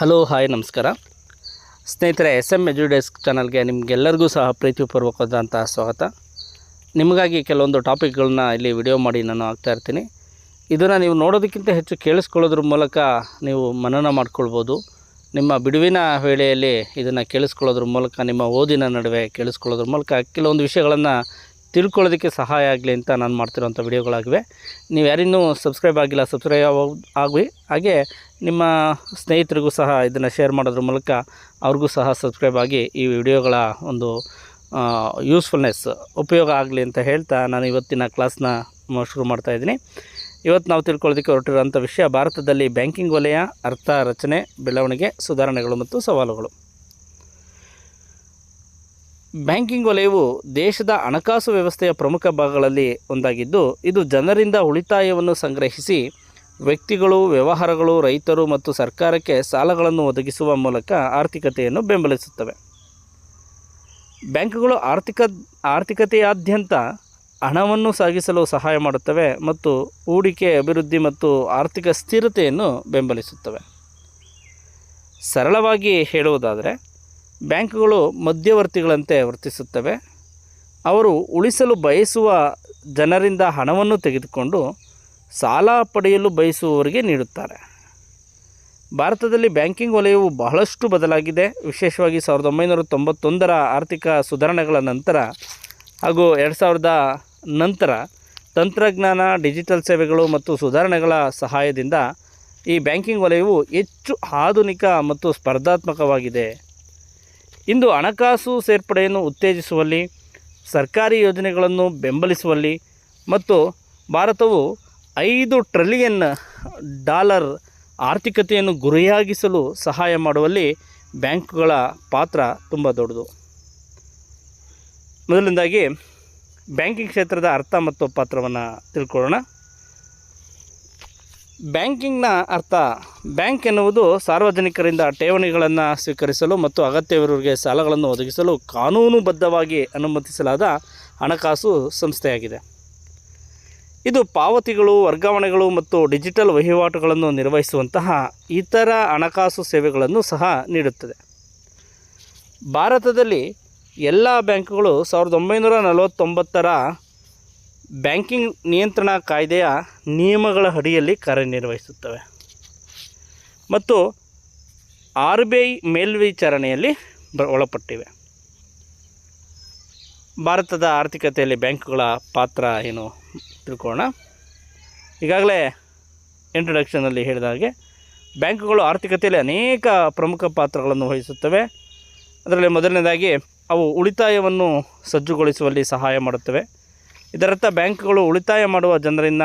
Hello, hi, ನಮಸ್ಕಾರ. ಸ್ನೇಹಿತರೆ S M ಎಜುಡೆಸ್ಕ್ ಚಾನಲ್ಗೆ ನಿಮಗೆಲ್ಲರಿಗೂ ಸಹ ಪ್ರೀತಿಪೂರ್ವಕವಾದಂತಹ ಸ್ವಾಗತ. ನಿಮಗಾಗಿ ಕೆಲವೊಂದು ಟಾಪಿಕ್ಗಳನ್ನ ಇಲ್ಲಿ ವಿಡಿಯೋ ಮಾಡಿ ನಾನು ಹಾಕ್ತಾ ಇರ್ತೀನಿ. ಇದನ್ನು ನೀವು ನೋಡೋದಕ್ಕಿಂತ ಹೆಚ್ಚು ಕೇಳಿಸ್ಕೊಳ್ಳೋದ್ರ ಮೂಲಕ ನೀವು ಮನನ ಮಾಡ್ಕೊಳ್ಬೋದು. ನಿಮ್ಮ ಬಿಡುವಿನ ವೇಳೆಯಲ್ಲಿ ಇದನ್ನು ಕೇಳಿಸ್ಕೊಳ್ಳೋದ್ರ ಮೂಲಕ, ನಿಮ್ಮ ಓದಿನ ನಡುವೆ ಕೇಳಿಸ್ಕೊಳ್ಳೋದ್ರ ಮೂಲಕ ಕೆಲವೊಂದು ವಿಷಯಗಳನ್ನು ತಿಳ್ಕೊಳ್ಳೋದಕ್ಕೆ ಸಹಾಯ ಆಗಲಿ ಅಂತ ನಾನು ಮಾಡ್ತಿರೋಂಥ ವಿಡಿಯೋಗಳಾಗಿವೆ. ನೀವು ಯಾರಿನ್ನೂ ಸಬ್ಸ್ಕ್ರೈಬ್ ಆಗಿಲ್ಲ ಸಬ್ಸ್ಕ್ರೈಬ್ ಆಗಿ, ಹಾಗೆ ನಿಮ್ಮ ಸ್ನೇಹಿತರಿಗೂ ಸಹ ಇದನ್ನು ಶೇರ್ ಮಾಡೋದ್ರ ಮೂಲಕ ಅವ್ರಿಗೂ ಸಹ ಸಬ್ಸ್ಕ್ರೈಬ್ ಆಗಿ ಈ ವಿಡಿಯೋಗಳ ಒಂದು ಯೂಸ್ಫುಲ್ನೆಸ್ ಉಪಯೋಗ ಆಗಲಿ ಅಂತ ಹೇಳ್ತಾ ನಾನು ಇವತ್ತಿನ ಕ್ಲಾಸ್ನ ಶುರು ಮಾಡ್ತಾ ಇದ್ದೀನಿ. ಇವತ್ತು ನಾವು ತಿಳ್ಕೊಳ್ಳೋದಕ್ಕೆ ಹೊರಟಿರುವಂಥ ವಿಷಯ ಭಾರತದಲ್ಲಿ ಬ್ಯಾಂಕಿಂಗ್ ವಲಯ, ಅರ್ಥ, ರಚನೆ, ಬೆಳವಣಿಗೆ, ಸುಧಾರಣೆಗಳು ಮತ್ತು ಸವಾಲುಗಳು. ಬ್ಯಾಂಕಿಂಗ್ ವಲಯವು ದೇಶದ ಹಣಕಾಸು ವ್ಯವಸ್ಥೆಯ ಪ್ರಮುಖ ಭಾಗಗಳಲ್ಲಿ ಒಂದಾಗಿದ್ದು, ಇದು ಜನರಿಂದ ಉಳಿತಾಯವನ್ನು ಸಂಗ್ರಹಿಸಿ ವ್ಯಕ್ತಿಗಳು, ವ್ಯವಹಾರಗಳು, ರೈತರು ಮತ್ತು ಸರ್ಕಾರಕ್ಕೆ ಸಾಲಗಳನ್ನು ಒದಗಿಸುವ ಮೂಲಕ ಆರ್ಥಿಕತೆಯನ್ನು ಬೆಂಬಲಿಸುತ್ತವೆ. ಬ್ಯಾಂಕುಗಳು ಆರ್ಥಿಕ, ಆರ್ಥಿಕತೆಯಾದ್ಯಂತ ಹಣವನ್ನು ಸಾಗಿಸಲು ಸಹಾಯ ಮಾಡುತ್ತವೆ ಮತ್ತು ಹೂಡಿಕೆ, ಅಭಿವೃದ್ಧಿ ಮತ್ತು ಆರ್ಥಿಕ ಸ್ಥಿರತೆಯನ್ನು ಬೆಂಬಲಿಸುತ್ತವೆ. ಸರಳವಾಗಿ ಹೇಳುವುದಾದರೆ, ಬ್ಯಾಂಕುಗಳು ಮಧ್ಯವರ್ತಿಗಳಂತೆ ವರ್ತಿಸುತ್ತವೆ. ಅವರು ಉಳಿಸಲು ಬಯಸುವ ಜನರಿಂದ ಹಣವನ್ನು ತೆಗೆದುಕೊಂಡು ಸಾಲ ಪಡೆಯಲು ಬಯಸುವವರಿಗೆ ನೀಡುತ್ತಾರೆ. ಭಾರತದಲ್ಲಿ ಬ್ಯಾಂಕಿಂಗ್ ವಲಯವು ಬಹಳಷ್ಟು ಬದಲಾಗಿದೆ. ವಿಶೇಷವಾಗಿ ಸಾವಿರದ ಒಂಬೈನೂರ ತೊಂಬತ್ತೊಂದರ ಆರ್ಥಿಕ ಸುಧಾರಣೆಗಳ ನಂತರ ಹಾಗೂ ಎರಡು ಸಾವಿರದ ನಂತರ ತಂತ್ರಜ್ಞಾನ, ಡಿಜಿಟಲ್ ಸೇವೆಗಳು ಮತ್ತು ಸುಧಾರಣೆಗಳ ಸಹಾಯದಿಂದ ಈ ಬ್ಯಾಂಕಿಂಗ್ ವಲಯವು ಹೆಚ್ಚು ಆಧುನಿಕ ಮತ್ತು ಸ್ಪರ್ಧಾತ್ಮಕವಾಗಿದೆ. ಇಂದು ಹಣಕಾಸು ಸೇರ್ಪಡೆಯನ್ನು ಉತ್ತೇಜಿಸುವಲ್ಲಿ, ಸರ್ಕಾರಿ ಯೋಜನೆಗಳನ್ನು ಬೆಂಬಲಿಸುವಲ್ಲಿ ಮತ್ತು ಭಾರತವು ಐದು ಟ್ರಿಲಿಯನ್ ಡಾಲರ್ ಆರ್ಥಿಕತೆಯನ್ನು ಗುರಿಯಾಗಿಸಲು ಸಹಾಯ ಮಾಡುವಲ್ಲಿ ಬ್ಯಾಂಕುಗಳ ಪಾತ್ರ ತುಂಬ ದೊಡ್ಡದು. ಮೊದಲನೇದಾಗಿ, ಬ್ಯಾಂಕಿಂಗ್ ಕ್ಷೇತ್ರದ ಅರ್ಥ ಮತ್ತು ಪಾತ್ರವನ್ನು ತಿಳ್ಕೊಳ್ಳೋಣ. ಬ್ಯಾಂಕಿಂಗ್ನ ಅರ್ಥ, ಬ್ಯಾಂಕ್ ಎನ್ನುವುದು ಸಾರ್ವಜನಿಕರಿಂದ ಠೇವಣಿಗಳನ್ನು ಸ್ವೀಕರಿಸಲು ಮತ್ತು ಅಗತ್ಯವಿರುವವರಿಗೆ ಸಾಲಗಳನ್ನು ಒದಗಿಸಲು ಕಾನೂನುಬದ್ಧವಾಗಿ ಅನುಮತಿಸಲಾದ ಹಣಕಾಸು ಸಂಸ್ಥೆಯಾಗಿದೆ. ಇದು ಪಾವತಿಗಳು, ವರ್ಗಾವಣೆಗಳು ಮತ್ತು ಡಿಜಿಟಲ್ ವಹಿವಾಟುಗಳನ್ನು ನಿರ್ವಹಿಸುವಂತಹ ಇತರ ಹಣಕಾಸು ಸೇವೆಗಳನ್ನು ಸಹ ನೀಡುತ್ತದೆ. ಭಾರತದಲ್ಲಿ ಎಲ್ಲ ಬ್ಯಾಂಕುಗಳು ಸಾವಿರದ ಒಂಬೈನೂರ ನಲವತ್ತೊಂಬತ್ತರ ಬ್ಯಾಂಕಿಂಗ್ ನಿಯಂತ್ರಣ ಕಾಯ್ದೆಯ ನಿಯಮಗಳ ಅಡಿಯಲ್ಲಿ ಕಾರ್ಯನಿರ್ವಹಿಸುತ್ತವೆ. ಮತ್ತು ಆರ್ ಬಿ ಐ ಮೇಲ್ವಿಚಾರಣೆಯಲ್ಲಿ ಬ, ಒಳಪಟ್ಟಿವೆ. ಭಾರತದ ಆರ್ಥಿಕತೆಯಲ್ಲಿ ಬ್ಯಾಂಕುಗಳ ಪಾತ್ರ ಏನು? ತಿಳ್ಕೊಳ್ಳೋಣ. ಈಗಾಗಲೇ ಇಂಟ್ರೊಡಕ್ಷನಲ್ಲಿ ಹೇಳಿದ ಹಾಗೆ ಬ್ಯಾಂಕುಗಳು ಆರ್ಥಿಕತೆಯಲ್ಲಿ ಅನೇಕ ಪ್ರಮುಖ ಪಾತ್ರಗಳನ್ನು ವಹಿಸುತ್ತವೆ. ಅದರಲ್ಲಿ ಮೊದಲನೇದಾಗಿ ಅವು ಉಳಿತಾಯವನ್ನು ಸಜ್ಜುಗೊಳಿಸುವಲ್ಲಿ ಸಹಾಯ ಮಾಡುತ್ತವೆ. ಇದರರ್ಥ ಬ್ಯಾಂಕುಗಳು ಉಳಿತಾಯ ಮಾಡುವ ಜನರಿಂದ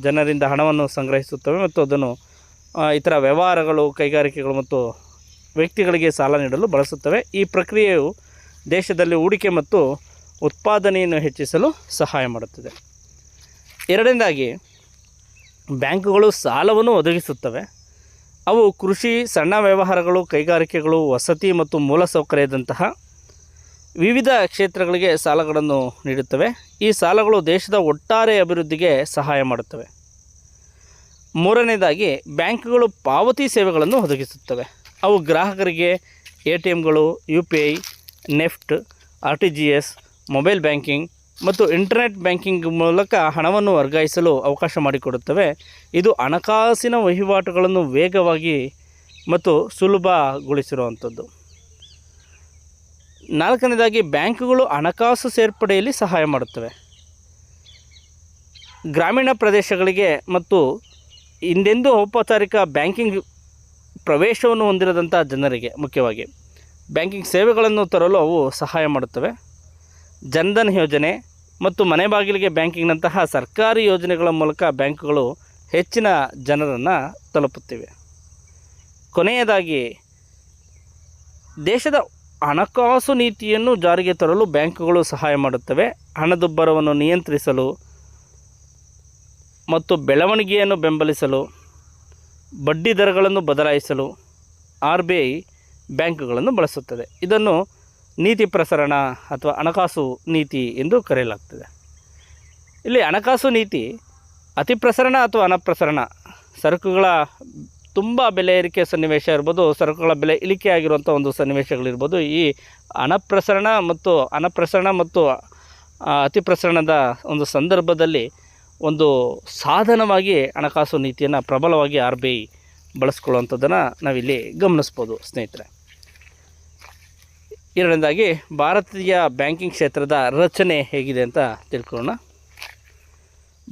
ಜನರಿಂದ ಹಣವನ್ನು ಸಂಗ್ರಹಿಸುತ್ತವೆ ಮತ್ತು ಅದನ್ನು ಇತರ ವ್ಯವಹಾರಗಳು, ಕೈಗಾರಿಕೆಗಳು ಮತ್ತು ವ್ಯಕ್ತಿಗಳಿಗೆ ಸಾಲ ನೀಡಲು ಬಳಸುತ್ತವೆ. ಈ ಪ್ರಕ್ರಿಯೆಯು ದೇಶದಲ್ಲಿ ಹೂಡಿಕೆ ಮತ್ತು ಉತ್ಪಾದನೆಯನ್ನು ಹೆಚ್ಚಿಸಲು ಸಹಾಯ ಮಾಡುತ್ತದೆ. ಎರಡನೇದಾಗಿ ಬ್ಯಾಂಕುಗಳು ಸಾಲವನ್ನು ಒದಗಿಸುತ್ತವೆ. ಅವು ಕೃಷಿ, ಸಣ್ಣ ವ್ಯವಹಾರಗಳು, ಕೈಗಾರಿಕೆಗಳು, ವಸತಿ ಮತ್ತು ಮೂಲಸೌಕರ್ಯದಂತಹ ವಿವಿಧ ಕ್ಷೇತ್ರಗಳಿಗೆ ಸಾಲಗಳನ್ನು ನೀಡುತ್ತವೆ. ಈ ಸಾಲಗಳು ದೇಶದ ಒಟ್ಟಾರೆ ಅಭಿವೃದ್ಧಿಗೆ ಸಹಾಯ ಮಾಡುತ್ತವೆ. ಮೂರನೇದಾಗಿ ಬ್ಯಾಂಕುಗಳು ಪಾವತಿ ಸೇವೆಗಳನ್ನು ಒದಗಿಸುತ್ತವೆ. ಅವು ಗ್ರಾಹಕರಿಗೆ A T ಎಮ್ಗಳು U P I, NEFT, R T G S, mobile banking ಮತ್ತು ಇಂಟರ್ನೆಟ್ ಬ್ಯಾಂಕಿಂಗ್ ಮೂಲಕ ಹಣವನ್ನು ವರ್ಗಾಯಿಸಲು ಅವಕಾಶ ಮಾಡಿಕೊಡುತ್ತವೆ. ಇದು ಹಣಕಾಸಿನ ವಹಿವಾಟುಗಳನ್ನು ವೇಗವಾಗಿ ಮತ್ತು ಸುಲಭಗೊಳಿಸಿರುವಂಥದ್ದು. ನಾಲ್ಕನೇದಾಗಿ, ಬ್ಯಾಂಕುಗಳು ಹಣಕಾಸು ಸೇರ್ಪಡೆಯಲ್ಲಿ ಸಹಾಯ ಮಾಡುತ್ತವೆ. ಗ್ರಾಮೀಣ ಪ್ರದೇಶಗಳಿಗೆ ಮತ್ತು ಹಿಂದೆಂದೂ ಔಪಚಾರಿಕ ಬ್ಯಾಂಕಿಂಗ್ ಪ್ರವೇಶವನ್ನು ಹೊಂದಿರದಂಥ ಜನರಿಗೆ ಮುಖ್ಯವಾಗಿ ಬ್ಯಾಂಕಿಂಗ್ ಸೇವೆಗಳನ್ನು ತರಲು ಅವು ಸಹಾಯ ಮಾಡುತ್ತವೆ. ಜನ್ಧನ್ ಯೋಜನೆ ಮತ್ತು ಮನೆ ಬಾಗಿಲಿಗೆ ಬ್ಯಾಂಕಿಂಗ್ನಂತಹ ಸರ್ಕಾರಿ ಯೋಜನೆಗಳ ಮೂಲಕ ಬ್ಯಾಂಕುಗಳು ಹೆಚ್ಚಿನ ಜನರನ್ನು ತಲುಪುತ್ತಿವೆ. ಕೊನೆಯದಾಗಿ, ದೇಶದ ಹಣಕಾಸು ನೀತಿಯನ್ನು ಜಾರಿಗೆ ತರಲು ಬ್ಯಾಂಕುಗಳು ಸಹಾಯ ಮಾಡುತ್ತವೆ. ಹಣದುಬ್ಬರವನ್ನು ನಿಯಂತ್ರಿಸಲು ಮತ್ತು ಬೆಳವಣಿಗೆಯನ್ನು ಬೆಂಬಲಿಸಲು, ಬಡ್ಡಿ ದರಗಳನ್ನು ಬದಲಾಯಿಸಲು ಆರ್ ಬಿ ಐ ಬ್ಯಾಂಕುಗಳನ್ನು ಬಳಸುತ್ತದೆ. ಇದನ್ನು ನೀತಿ ಪ್ರಸರಣ ಅಥವಾ ಹಣಕಾಸು ನೀತಿ ಎಂದು ಕರೆಯಲಾಗ್ತದೆ. ಇಲ್ಲಿ ಹಣಕಾಸು ನೀತಿ ಅತಿ ಪ್ರಸರಣ ಅಥವಾ ಅನಪ್ರಸರಣ? ಸರಕುಗಳ ತುಂಬ ಬೆಲೆ ಏರಿಕೆ ಸನ್ನಿವೇಶ ಇರ್ಬೋದು, ಸರಕುಗಳ ಬೆಲೆ ಇಳಿಕೆ ಆಗಿರುವಂಥ ಒಂದು ಸನ್ನಿವೇಶಗಳಿರ್ಬೋದು, ಈ ಅನಪ್ರಸರಣ ಮತ್ತು ಅನಪ್ರಸರಣ ಮತ್ತು ಅತಿ ಪ್ರಸರಣದ ಒಂದು ಸಂದರ್ಭದಲ್ಲಿ ಒಂದು ಸಾಧನವಾಗಿ ಹಣಕಾಸು ನೀತಿಯನ್ನು ಪ್ರಬಲವಾಗಿ ಆರ್ ಬಿ ಐ ಬಳಸ್ಕೊಳ್ಳುವಂಥದ್ದನ್ನು ನಾವಿಲ್ಲಿ ಗಮನಿಸ್ಬೋದು ಸ್ನೇಹಿತರೆ. ಎರಡನೇದಾಗಿ ಭಾರತೀಯ ಬ್ಯಾಂಕಿಂಗ್ ಕ್ಷೇತ್ರದ ರಚನೆ ಹೇಗಿದೆ ಅಂತ ತಿಳ್ಕೊಳ್ಳೋಣ.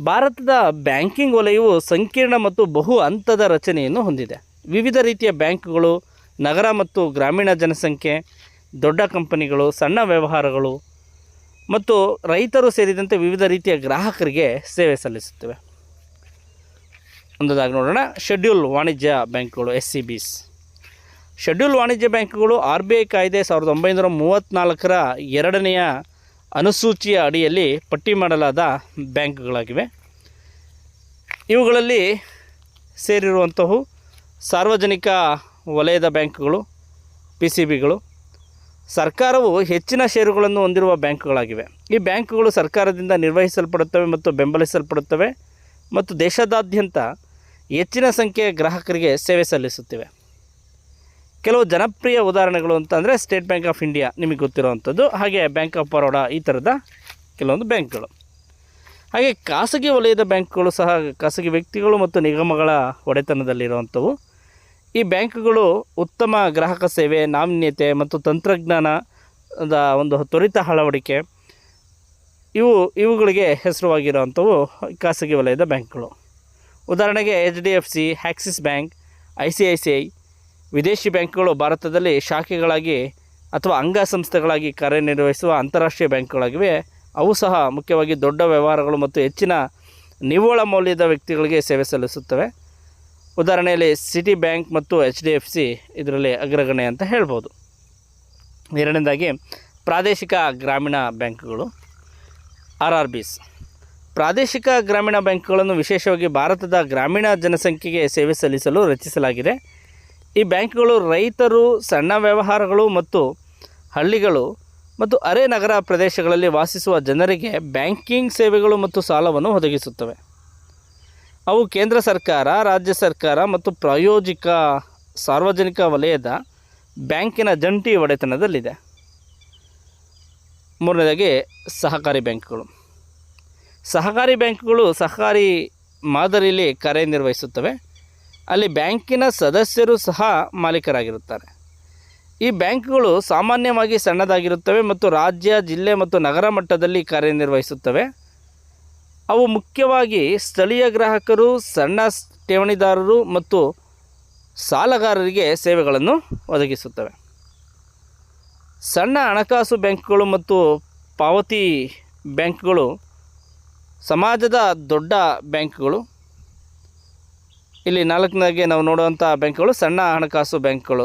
ಭಾರತದ ಬ್ಯಾಂಕಿಂಗ್ ವಲಯವು ಸಂಕೀರ್ಣ ಮತ್ತು ಬಹು ಹಂತದ ರಚನೆಯನ್ನು ಹೊಂದಿದೆ. ವಿವಿಧ ರೀತಿಯ ಬ್ಯಾಂಕ್ಗಳು, ನಗರ ಮತ್ತು ಗ್ರಾಮೀಣ ಜನಸಂಖ್ಯೆ, ದೊಡ್ಡ ಕಂಪನಿಗಳು, ಸಣ್ಣ ವ್ಯವಹಾರಗಳು ಮತ್ತು ರೈತರು ಸೇರಿದಂತೆ ವಿವಿಧ ರೀತಿಯ ಗ್ರಾಹಕರಿಗೆ ಸೇವೆ ಸಲ್ಲಿಸುತ್ತವೆ. ಒಂದದಾಗಿ ನೋಡೋಣ. ಶೆಡ್ಯೂಲ್ ವಾಣಿಜ್ಯ ಬ್ಯಾಂಕ್ಗಳು ಎಸ್ ಸಿ ಬಿಸ್ ಶೆಡ್ಯೂಲ್ ವಾಣಿಜ್ಯ ಬ್ಯಾಂಕ್ಗಳು ಆರ್ ಬಿ ಐ ಕಾಯ್ದೆ ಸಾವಿರದ ಒಂಬೈನೂರ ಮೂವತ್ತ್ನಾಲ್ಕರ ಎರಡನೆಯ ಅನುಸೂಚಿಯ ಅಡಿಯಲ್ಲಿ ಪಟ್ಟಿ ಮಾಡಲಾದ ಬ್ಯಾಂಕ್ಗಳಾಗಿವೆ. ಇವುಗಳಲ್ಲಿ ಸೇರಿರುವಂತಹವು ಸಾರ್ವಜನಿಕ ವಲಯದ ಬ್ಯಾಂಕ್ಗಳು, ಪಿ ಸಿ ಬಿಗಳು. ಸರ್ಕಾರವು ಹೆಚ್ಚಿನ ಷೇರುಗಳನ್ನು ಹೊಂದಿರುವ ಬ್ಯಾಂಕ್ಗಳಾಗಿವೆ. ಈ ಬ್ಯಾಂಕ್ಗಳು ಸರ್ಕಾರದಿಂದ ನಿರ್ವಹಿಸಲ್ಪಡುತ್ತವೆ ಮತ್ತು ಬೆಂಬಲಿಸಲ್ಪಡುತ್ತವೆ ಮತ್ತು ದೇಶದಾದ್ಯಂತ ಹೆಚ್ಚಿನ ಸಂಖ್ಯೆಯ ಗ್ರಾಹಕರಿಗೆ ಸೇವೆ ಸಲ್ಲಿಸುತ್ತಿವೆ. ಕೆಲವು ಜನಪ್ರಿಯ ಉದಾಹರಣೆಗಳು ಅಂತಂದರೆ ಸ್ಟೇಟ್ ಬ್ಯಾಂಕ್ ಆಫ್ ಇಂಡಿಯಾ ನಿಮಗೆ ಗೊತ್ತಿರುವಂಥದ್ದು, ಹಾಗೆ ಬ್ಯಾಂಕ್ ಆಫ್ ಬರೋಡಾ ಈ ಥರದ ಕೆಲವೊಂದು ಬ್ಯಾಂಕ್ಗಳು. ಹಾಗೆ ಖಾಸಗಿ ವಲಯದ ಬ್ಯಾಂಕ್ಗಳು ಸಹ ಖಾಸಗಿ ವ್ಯಕ್ತಿಗಳು ಮತ್ತು ನಿಗಮಗಳ ಒಡೆತನದಲ್ಲಿರುವಂಥವು. ಈ ಬ್ಯಾಂಕ್ಗಳು ಉತ್ತಮ ಗ್ರಾಹಕ ಸೇವೆ, ನಾವೀನ್ಯತೆ ಮತ್ತು ತಂತ್ರಜ್ಞಾನದ ಒಂದು ತ್ವರಿತ ಅಳವಡಿಕೆ, ಇವು ಇವುಗಳಿಗೆ ಹೆಸರುವಾಗಿರುವಂಥವು ಖಾಸಗಿ ವಲಯದ ಬ್ಯಾಂಕ್ಗಳು. ಉದಾಹರಣೆಗೆ H D F C Axis bank, I C I C I ವಿದೇಶಿ ಬ್ಯಾಂಕ್ಗಳು ಭಾರತದಲ್ಲಿ ಶಾಖೆಗಳಾಗಿ ಅಥವಾ ಅಂಗಸಂಸ್ಥೆಗಳಾಗಿ ಕಾರ್ಯನಿರ್ವಹಿಸುವ ಅಂತಾರಾಷ್ಟ್ರೀಯ ಬ್ಯಾಂಕ್ಗಳಾಗಿವೆ. ಅವು ಸಹ ಮುಖ್ಯವಾಗಿ ದೊಡ್ಡ ವ್ಯವಹಾರಗಳು ಮತ್ತು ಹೆಚ್ಚಿನ ನಿವ್ವಳ ಮೌಲ್ಯದ ವ್ಯಕ್ತಿಗಳಿಗೆ ಸೇವೆ ಸಲ್ಲಿಸುತ್ತವೆ. ಉದಾಹರಣೆಯಲ್ಲಿ ಸಿಟಿ ಬ್ಯಾಂಕ್ ಮತ್ತು ಎಚ್ ಡಿ ಎಫ್ ಸಿ ಇದರಲ್ಲಿ ಅಗ್ರಗಣ್ಯ ಅಂತ ಹೇಳ್ಬೋದು. ಎರಡನೇದಾಗಿ ಪ್ರಾದೇಶಿಕ ಗ್ರಾಮೀಣ ಬ್ಯಾಂಕ್ಗಳು. ಆರ್ ಆರ್ ಬಿಸ್ ಪ್ರಾದೇಶಿಕ ಗ್ರಾಮೀಣ ಬ್ಯಾಂಕ್ಗಳನ್ನು ವಿಶೇಷವಾಗಿ ಭಾರತದ ಗ್ರಾಮೀಣ ಜನಸಂಖ್ಯೆಗೆ ಸೇವೆ ಸಲ್ಲಿಸಲು ರಚಿಸಲಾಗಿದೆ. ಈ ಬ್ಯಾಂಕ್ಗಳು ರೈತರು, ಸಣ್ಣ ವ್ಯವಹಾರಗಳು ಮತ್ತು ಹಳ್ಳಿಗಳು ಮತ್ತು ಅರೆ ನಗರ ಪ್ರದೇಶಗಳಲ್ಲಿ ವಾಸಿಸುವ ಜನರಿಗೆ ಬ್ಯಾಂಕಿಂಗ್ ಸೇವೆಗಳು ಮತ್ತು ಸಾಲವನ್ನು ಒದಗಿಸುತ್ತವೆ. ಅವು ಕೇಂದ್ರ ಸರ್ಕಾರ, ರಾಜ್ಯ ಸರ್ಕಾರ ಮತ್ತು ಪ್ರಾಯೋಜಿಕ ಸಾರ್ವಜನಿಕ ವಲಯದ ಬ್ಯಾಂಕಿನ ಜಂಟಿ ಒಡೆತನದಲ್ಲಿದೆ. ಮೂರನೇದಾಗಿ ಸಹಕಾರಿ ಬ್ಯಾಂಕ್ಗಳು. ಸಹಕಾರಿ ಬ್ಯಾಂಕ್ಗಳು ಸಹಕಾರಿ ಮಾದರಿಯಲ್ಲಿ ಕಾರ್ಯನಿರ್ವಹಿಸುತ್ತವೆ. ಅಲ್ಲಿ ಬ್ಯಾಂಕಿನ ಸದಸ್ಯರು ಸಹ ಮಾಲೀಕರಾಗಿರುತ್ತಾರೆ. ಈ ಬ್ಯಾಂಕ್ಗಳು ಸಾಮಾನ್ಯವಾಗಿ ಸಣ್ಣದಾಗಿರುತ್ತವೆ ಮತ್ತು ರಾಜ್ಯ, ಜಿಲ್ಲೆ ಮತ್ತು ನಗರ ಮಟ್ಟದಲ್ಲಿ ಕಾರ್ಯನಿರ್ವಹಿಸುತ್ತವೆ. ಅವು ಮುಖ್ಯವಾಗಿ ಸ್ಥಳೀಯ ಗ್ರಾಹಕರು, ಸಣ್ಣ ಠೇವಣಿದಾರರು ಮತ್ತು ಸಾಲಗಾರರಿಗೆ ಸೇವೆಗಳನ್ನು ಒದಗಿಸುತ್ತವೆ. ಸಣ್ಣ ಹಣಕಾಸು ಬ್ಯಾಂಕ್ಗಳು ಮತ್ತು ಪಾವತಿ ಬ್ಯಾಂಕ್ಗಳು ಸಮಾಜದ ದೊಡ್ಡ ಬ್ಯಾಂಕ್ಗಳು. ಇಲ್ಲಿ ನಾಲ್ಕನಾಗೆ ನಾವು ನೋಡುವಂಥ ಬ್ಯಾಂಕ್ಗಳು ಸಣ್ಣ ಹಣಕಾಸು ಬ್ಯಾಂಕ್ಗಳು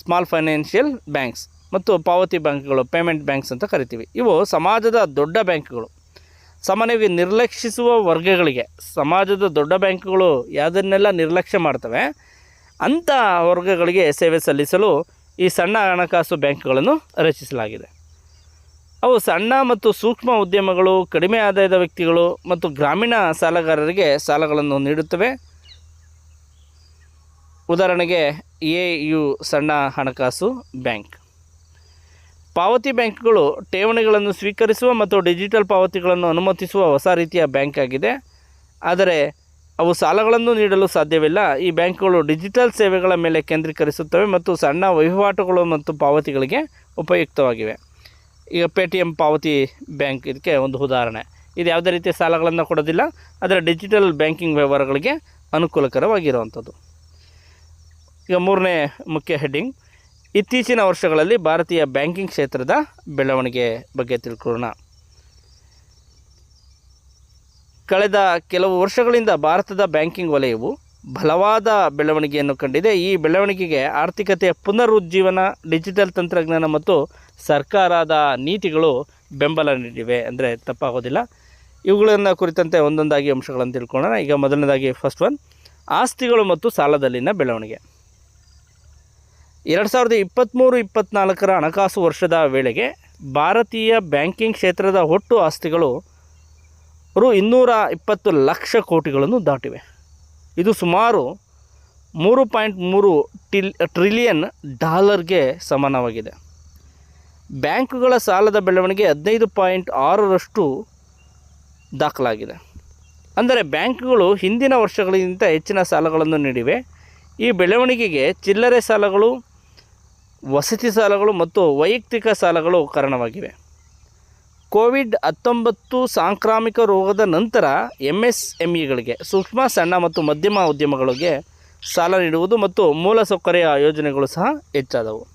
ಸ್ಮಾಲ್ ಫೈನಾನ್ಷಿಯಲ್ ಬ್ಯಾಂಕ್ಸ್ ಮತ್ತು ಪಾವತಿ ಬ್ಯಾಂಕ್ಗಳು ಪೇಮೆಂಟ್ ಬ್ಯಾಂಕ್ಸ್ ಅಂತ ಕರಿತೀವಿ. ಇವು ಸಮಾಜದ ದೊಡ್ಡ ಬ್ಯಾಂಕ್ಗಳು. ಸಾಮಾನ್ಯವಾಗಿ ನಿರ್ಲಕ್ಷಿಸುವ ವರ್ಗಗಳಿಗೆ, ಸಮಾಜದ ದೊಡ್ಡ ಬ್ಯಾಂಕ್ಗಳು ಯಾವುದನ್ನೆಲ್ಲ ನಿರ್ಲಕ್ಷ್ಯ ಮಾಡ್ತವೆ, ಅಂಥ ವರ್ಗಗಳಿಗೆ ಸೇವೆ ಸಲ್ಲಿಸಲು ಈ ಸಣ್ಣ ಹಣಕಾಸು ಬ್ಯಾಂಕ್ಗಳನ್ನು ರಚಿಸಲಾಗಿದೆ. ಅವು ಸಣ್ಣ ಮತ್ತು ಸೂಕ್ಷ್ಮ ಉದ್ಯಮಗಳು, ಕಡಿಮೆ ಆದಾಯದ ವ್ಯಕ್ತಿಗಳು ಮತ್ತು ಗ್ರಾಮೀಣ ಸಾಲಗಾರರಿಗೆ ಸಾಲಗಳನ್ನು ನೀಡುತ್ತವೆ. ಉದಾಹರಣೆಗೆ, ಎ ಯು ಸಣ್ಣ ಹಣಕಾಸು ಬ್ಯಾಂಕ್. ಪಾವತಿ ಬ್ಯಾಂಕ್ಗಳು ಠೇವಣಿಗಳನ್ನು ಸ್ವೀಕರಿಸುವ ಮತ್ತು ಡಿಜಿಟಲ್ ಪಾವತಿಗಳನ್ನು ಅನುಮತಿಸುವ ಹೊಸ ರೀತಿಯ ಬ್ಯಾಂಕ್ ಆಗಿದೆ. ಆದರೆ, ಅವು ಸಾಲಗಳನ್ನು ನೀಡಲು ಸಾಧ್ಯವಿಲ್ಲ. ಈ ಬ್ಯಾಂಕ್ಗಳು ಡಿಜಿಟಲ್ ಸೇವೆಗಳ ಮೇಲೆ ಕೇಂದ್ರೀಕರಿಸುತ್ತವೆ ಮತ್ತು ಸಣ್ಣ ವಹಿವಾಟುಗಳು ಮತ್ತು ಪಾವತಿಗಳಿಗೆ ಉಪಯುಕ್ತವಾಗಿವೆ. ಈಗ ಪೇ ಟಿ ಎಂ ಪಾವತಿ ಬ್ಯಾಂಕ್ ಇದಕ್ಕೆ ಒಂದು ಉದಾಹರಣೆ. ಇದು ಯಾವುದೇ ರೀತಿಯ ಸಾಲಗಳನ್ನು ಕೊಡೋದಿಲ್ಲ. ಆದರೆ ಡಿಜಿಟಲ್ ಬ್ಯಾಂಕಿಂಗ್ ವ್ಯವಹಾರಗಳಿಗೆ ಅನುಕೂಲಕರವಾಗಿರುವಂಥದ್ದು. ಈಗ ಮೂರನೇ ಮುಖ್ಯ ಹೆಡ್ಡಿಂಗ್. ಇತ್ತೀಚಿನ ವರ್ಷಗಳಲ್ಲಿ ಭಾರತೀಯ ಬ್ಯಾಂಕಿಂಗ್ ಕ್ಷೇತ್ರದ ಬೆಳವಣಿಗೆ ಬಗ್ಗೆ ತಿಳ್ಕೊಳ್ಳೋಣ. ಕಳೆದ ಕೆಲವು ವರ್ಷಗಳಿಂದ ಭಾರತದ ಬ್ಯಾಂಕಿಂಗ್ ವಲಯವು ಬಲವಾದ ಬೆಳವಣಿಗೆಯನ್ನು ಕಂಡಿದೆ. ಈ ಬೆಳವಣಿಗೆಗೆ ಆರ್ಥಿಕತೆಯ ಪುನರುಜ್ಜೀವನ, ಡಿಜಿಟಲ್ ತಂತ್ರಜ್ಞಾನ ಮತ್ತು ಸರ್ಕಾರದ ನೀತಿಗಳು ಬೆಂಬಲ ನೀಡಿವೆ ಅಂದರೆ ತಪ್ಪಾಗೋದಿಲ್ಲ. ಇವುಗಳನ್ನು ಕುರಿತಂತೆ ಒಂದೊಂದಾಗಿ ಅಂಶಗಳನ್ನು ತಿಳ್ಕೊಳ್ಳೋಣ. ಈಗ ಮೊದಲನೇದಾಗಿ ಫಸ್ಟ್ ಒನ್ ಆಸ್ತಿಗಳು ಮತ್ತು ಸಾಲದಲ್ಲಿನ ಬೆಳವಣಿಗೆ. ಎರಡು ಸಾವಿರದ ಇಪ್ಪತ್ತ್ಮೂರು ಇಪ್ಪತ್ತ್ನಾಲ್ಕರ ಹಣಕಾಸು ವರ್ಷದ ವೇಳೆಗೆ ಭಾರತೀಯ ಬ್ಯಾಂಕಿಂಗ್ ಕ್ಷೇತ್ರದ ಒಟ್ಟು ಆಸ್ತಿಗಳು ರು ಇನ್ನೂರ ಇಪ್ಪತ್ತು ಲಕ್ಷ ಕೋಟಿಗಳನ್ನು ದಾಟಿವೆ. ಇದು ಸುಮಾರು ಮೂರು ಪಾಯಿಂಟ್ ಮೂರು ಟಿಲ್, ಟ್ರಿಲಿಯನ್ ಡಾಲರ್ಗೆ ಸಮಾನವಾಗಿದೆ. ಬ್ಯಾಂಕುಗಳ ಸಾಲದ ಬೆಳವಣಿಗೆ ಹದಿನೈದು ಪಾಯಿಂಟ್ ಆರರಷ್ಟು ದಾಖಲಾಗಿದೆ. ಅಂದರೆ ಬ್ಯಾಂಕುಗಳು ಹಿಂದಿನ ವರ್ಷಗಳಿಗಿಂತ ಹೆಚ್ಚಿನ ಸಾಲಗಳನ್ನು ನೀಡಿವೆ. ಈ ಬೆಳವಣಿಗೆಗೆ ಚಿಲ್ಲರೆ ಸಾಲಗಳು ವಸತಿ ಸಾಲಗಳು ಮತ್ತು ವೈಯಕ್ತಿಕ ಸಾಲಗಳು ಕಾರಣವಾಗಿವೆ. ಕೋವಿಡ್ ಹತ್ತೊಂಬತ್ತು ಸಾಂಕ್ರಾಮಿಕ ರೋಗದ ನಂತರ ಎಂ ಎಸ್ ಎಂ ಇಗಳಿಗೆ ಸೂಕ್ಷ್ಮ, ಸಣ್ಣ ಮತ್ತು ಮಧ್ಯಮ ಉದ್ಯಮಗಳಿಗೆ ಸಾಲ ನೀಡುವುದು ಮತ್ತು ಮೂಲಸೌಕರ್ಯ ಯೋಜನೆಗಳು ಸಹ ಹೆಚ್ಚಾದವು.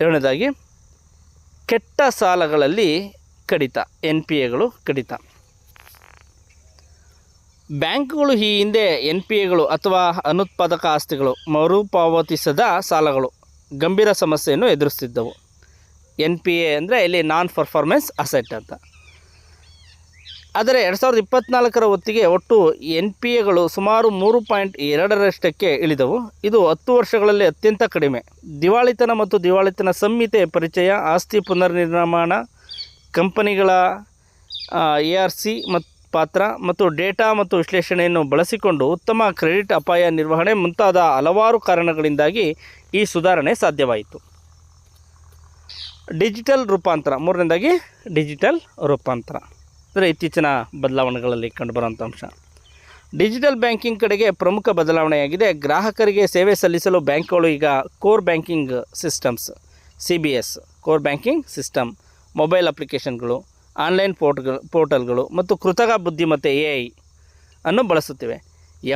ಎರಡನೇದಾಗಿ, ಕೆಟ್ಟ ಸಾಲಗಳಲ್ಲಿ ಕಡಿತ, ಎನ್ ಪಿ ಎಗಳು ಕಡಿತ. ಬ್ಯಾಂಕ್ಗಳು ಈ ಹಿಂದೆ ಎನ್ ಪಿ ಎಗಳು ಅಥವಾ ಅನುತ್ಪಾದಕ ಆಸ್ತಿಗಳು ಮರುಪಾವತಿಸದ ಸಾಲಗಳು ಗಂಭೀರ ಸಮಸ್ಯೆಯನ್ನು ಎದುರಿಸ್ತಿದ್ದವು. ಎನ್ ಪಿ ಎ ಅಂದರೆ ಇಲ್ಲಿ ನಾನ್ ಪರ್ಫಾರ್ಮೆನ್ಸ್ ಅಸೆಟ್ ಅಂತ. ಆದರೆ ಎರಡು ಸಾವಿರದ ಇಪ್ಪತ್ತ್ನಾಲ್ಕರ ಹೊತ್ತಿಗೆ ಒಟ್ಟು ಎನ್ ಪಿ ಎಗಳು ಸುಮಾರು ಮೂರು ಪಾಯಿಂಟ್ ಎರಡರಷ್ಟಕ್ಕೆ ಇಳಿದವು. ಇದು ಹತ್ತು ವರ್ಷಗಳಲ್ಲಿ ಅತ್ಯಂತ ಕಡಿಮೆ. ದಿವಾಳಿತನ ಮತ್ತು ದಿವಾಳಿತನ ಸಂಹಿತೆ ಪರಿಚಯ, ಆಸ್ತಿ ಪುನರ್ನಿರ್ಮಾಣ, ಕಂಪನಿಗಳ ಎ ಆರ್ ಸಿ ಮತ್ತು ಪಾತ್ರ ಮತ್ತು ಡೇಟಾ ಮತ್ತು ವಿಶ್ಲೇಷಣೆಯನ್ನು ಬಳಸಿಕೊಂಡು ಉತ್ತಮ ಕ್ರೆಡಿಟ್ ಅಪಾಯ ನಿರ್ವಹಣೆ ಮುಂತಾದ ಹಲವಾರು ಕಾರಣಗಳಿಂದಾಗಿ ಈ ಸುಧಾರಣೆ ಸಾಧ್ಯವಾಯಿತು. ಡಿಜಿಟಲ್ ರೂಪಾಂತರ, ಮೂರನೇದಾಗಿ ಡಿಜಿಟಲ್ ರೂಪಾಂತರ. ಅಂದರೆ ಇತ್ತೀಚಿನ ಬದಲಾವಣೆಗಳಲ್ಲಿ ಕಂಡುಬರುವಂಥ ಅಂಶ. ಡಿಜಿಟಲ್ ಬ್ಯಾಂಕಿಂಗ್ ಕಡೆಗೆ ಪ್ರಮುಖ ಬದಲಾವಣೆಯಾಗಿದೆ. ಗ್ರಾಹಕರಿಗೆ ಸೇವೆ ಸಲ್ಲಿಸಲು ಬ್ಯಾಂಕ್ಗಳು ಈಗ core banking systems, C B S core banking system, mobile ಅಪ್ಲಿಕೇಶನ್ಗಳು ಆನ್ಲೈನ್ ಪೋರ್ಟ್ಗಳು ಪೋರ್ಟಲ್ಗಳು ಮತ್ತು ಕೃತಕ ಬುದ್ಧಿಮತ್ತೆ ಎ ಐ ಅನ್ನು ಬಳಸುತ್ತಿವೆ.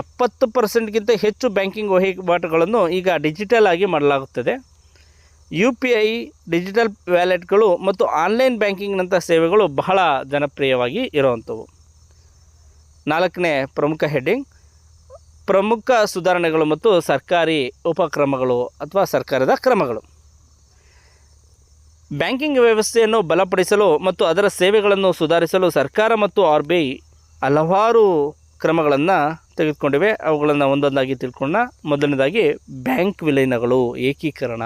ಎಪ್ಪತ್ತು ಪರ್ಸೆಂಟ್ಗಿಂತ ಹೆಚ್ಚು ಬ್ಯಾಂಕಿಂಗ್ ವಹಿವಾಟುಗಳನ್ನು ಈಗ ಡಿಜಿಟಲ್ ಆಗಿ ಮಾಡಲಾಗುತ್ತದೆ. ಯು ಪಿ ಐ, ಡಿಜಿಟಲ್ ವ್ಯಾಲೆಟ್ಗಳು ಮತ್ತು ಆನ್ಲೈನ್ ಬ್ಯಾಂಕಿಂಗ್ನಂಥ ಸೇವೆಗಳು ಬಹಳ ಜನಪ್ರಿಯವಾಗಿ ಇರುವಂಥವು. ನಾಲ್ಕನೇ ಪ್ರಮುಖ ಹೆಡ್ಡಿಂಗ್, ಪ್ರಮುಖ ಸುಧಾರಣೆಗಳು ಮತ್ತು ಸರ್ಕಾರಿ ಉಪಕ್ರಮಗಳು ಅಥವಾ ಸರ್ಕಾರದ ಕ್ರಮಗಳು. ಬ್ಯಾಂಕಿಂಗ್ ವ್ಯವಸ್ಥೆಯನ್ನು ಬಲಪಡಿಸಲು ಮತ್ತು ಅದರ ಸೇವೆಗಳನ್ನು ಸುಧಾರಿಸಲು ಸರ್ಕಾರ ಮತ್ತು ಆರ್ ಬಿ ಐ ಹಲವಾರು ಕ್ರಮಗಳನ್ನು ತೆಗೆದುಕೊಂಡಿವೆ. ಅವುಗಳನ್ನು ಒಂದೊಂದಾಗಿ ತಿಳ್ಕೊಂಡ ಮೊದಲನೇದಾಗಿ ಬ್ಯಾಂಕ್ ವಿಲೀನಗಳು, ಏಕೀಕರಣ.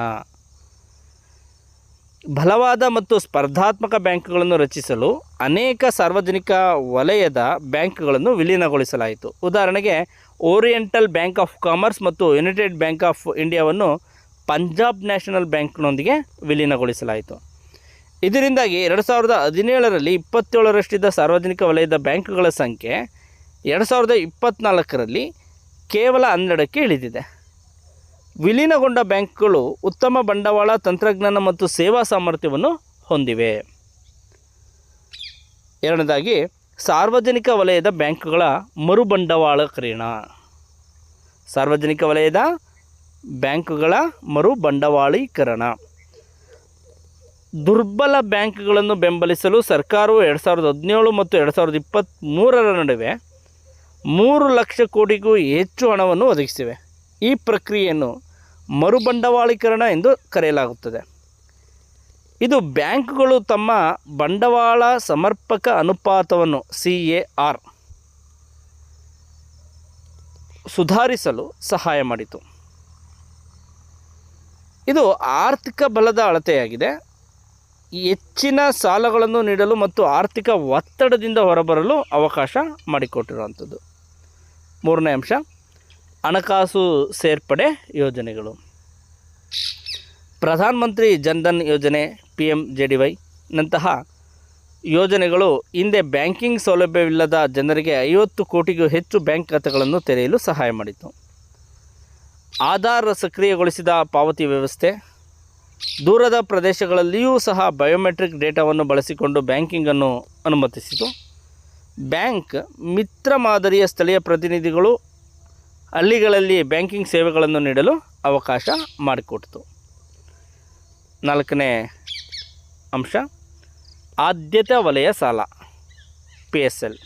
ಬಲವಾದ ಮತ್ತು ಸ್ಪರ್ಧಾತ್ಮಕ ಬ್ಯಾಂಕ್ಗಳನ್ನು ರಚಿಸಲು ಅನೇಕ ಸಾರ್ವಜನಿಕ ವಲಯದ ಬ್ಯಾಂಕ್ಗಳನ್ನು ವಿಲೀನಗೊಳಿಸಲಾಯಿತು. ಉದಾಹರಣೆಗೆ ಓರಿಯೆಂಟಲ್ ಬ್ಯಾಂಕ್ ಆಫ್ ಕಾಮರ್ಸ್ ಮತ್ತು ಯುನೈಟೆಡ್ ಬ್ಯಾಂಕ್ ಆಫ್ ಇಂಡಿಯಾವನ್ನು ಪಂಜಾಬ್ ನ್ಯಾಷನಲ್ ಬ್ಯಾಂಕ್ನೊಂದಿಗೆ ವಿಲೀನಗೊಳಿಸಲಾಯಿತು. ಇದರಿಂದಾಗಿ ಎರಡು ಸಾವಿರದ ಹದಿನೇಳರಲ್ಲಿ ಇಪ್ಪತ್ತೇಳರಷ್ಟಿದ್ದ ಸಾರ್ವಜನಿಕ ವಲಯದ ಬ್ಯಾಂಕ್ಗಳ ಸಂಖ್ಯೆ ಎರಡು ಸಾವಿರದ ಇಪ್ಪತ್ತ್ನಾಲ್ಕರಲ್ಲಿ ಕೇವಲ ಹನ್ನೆರಡಕ್ಕೆ ಇಳಿದಿದೆ. ವಿಲೀನಗೊಂಡ ಬ್ಯಾಂಕ್ಗಳು ಉತ್ತಮ ಬಂಡವಾಳ, ತಂತ್ರಜ್ಞಾನ ಮತ್ತು ಸೇವಾ ಸಾಮರ್ಥ್ಯವನ್ನು ಹೊಂದಿವೆ. ಎರಡನೇದಾಗಿ, ಸಾರ್ವಜನಿಕ ವಲಯದ ಬ್ಯಾಂಕ್ಗಳ ಮರುಬಂಡವಾಳಕರಣ ಸಾರ್ವಜನಿಕ ವಲಯದ ಬ್ಯಾಂಕುಗಳ ಮರುಬಂಡವಾಳೀಕರಣ. ದುರ್ಬಲ ಬ್ಯಾಂಕ್ಗಳನ್ನು ಬೆಂಬಲಿಸಲು ಸರ್ಕಾರವು ಎರಡು ಸಾವಿರದ ಹದಿನೇಳು ಮತ್ತು ಎರಡು ಸಾವಿರದ ಇಪ್ಪತ್ತ್ಮೂರರ ನಡುವೆ ಮೂರು ಲಕ್ಷ ಕೋಟಿಗೂ ಹೆಚ್ಚು ಹಣವನ್ನು ಒದಗಿಸಿವೆ. ಈ ಪ್ರಕ್ರಿಯೆಯನ್ನು ಮರುಬಂಡವಾಳೀಕರಣ ಎಂದು ಕರೆಯಲಾಗುತ್ತದೆ. ಇದು ಬ್ಯಾಂಕ್ಗಳು ತಮ್ಮ ಬಂಡವಾಳ ಸಮರ್ಪಕ ಅನುಪಾತವನ್ನು ಸಿ ಎ ಆರ್ ಸುಧಾರಿಸಲು ಸಹಾಯ ಮಾಡಿತು. ಇದು ಆರ್ಥಿಕ ಬಲದ ಅಳತೆಯಾಗಿದೆ. ಹೆಚ್ಚಿನ ಸಾಲಗಳನ್ನು ನೀಡಲು ಮತ್ತು ಆರ್ಥಿಕ ಒತ್ತಡದಿಂದ ಹೊರಬರಲು ಅವಕಾಶ ಮಾಡಿಕೊಟ್ಟಿರುವಂಥದ್ದು. ಮೂರನೇ ಅಂಶ, ಹಣಕಾಸು ಸೇರ್ಪಡೆ ಯೋಜನೆಗಳು. Pradhan Mantri Jan Dhan Yojana P M J D Y ನಂತಹ ಯೋಜನೆಗಳು ಹಿಂದೆ ಬ್ಯಾಂಕಿಂಗ್ ಸೌಲಭ್ಯವಿಲ್ಲದ ಜನರಿಗೆ ಐವತ್ತು ಕೋಟಿಗೂ ಹೆಚ್ಚು ಬ್ಯಾಂಕ್ ಖಾತೆಗಳನ್ನು ತೆರೆಯಲು ಸಹಾಯ ಮಾಡಿತು ಆಧಾರ್ ಸಕ್ರಿಯಗೊಳಿಸಿದ ಪಾವತಿ ವ್ಯವಸ್ಥೆ. ದೂರದ ಪ್ರದೇಶಗಳಲ್ಲಿಯೂ ಸಹ ಬಯೋಮೆಟ್ರಿಕ್ ಡೇಟಾವನ್ನು ಬಳಸಿಕೊಂಡು ಬ್ಯಾಂಕಿಂಗನ್ನು ಅನುಮತಿಸಿತು. ಬ್ಯಾಂಕ್ ಮಿತ್ರ ಮಾದರಿಯ ಸ್ಥಳೀಯ ಪ್ರತಿನಿಧಿಗಳು ಹಳ್ಳಿಗಳಲ್ಲಿ ಬ್ಯಾಂಕಿಂಗ್ ಸೇವೆಗಳನ್ನು ನೀಡಲು ಅವಕಾಶ ಮಾಡಿಕೊಟ್ಟಿತು. ನಾಲ್ಕನೇ ಅಂಶ, ಆದ್ಯತಾ ವಲಯ ಸಾಲ P S L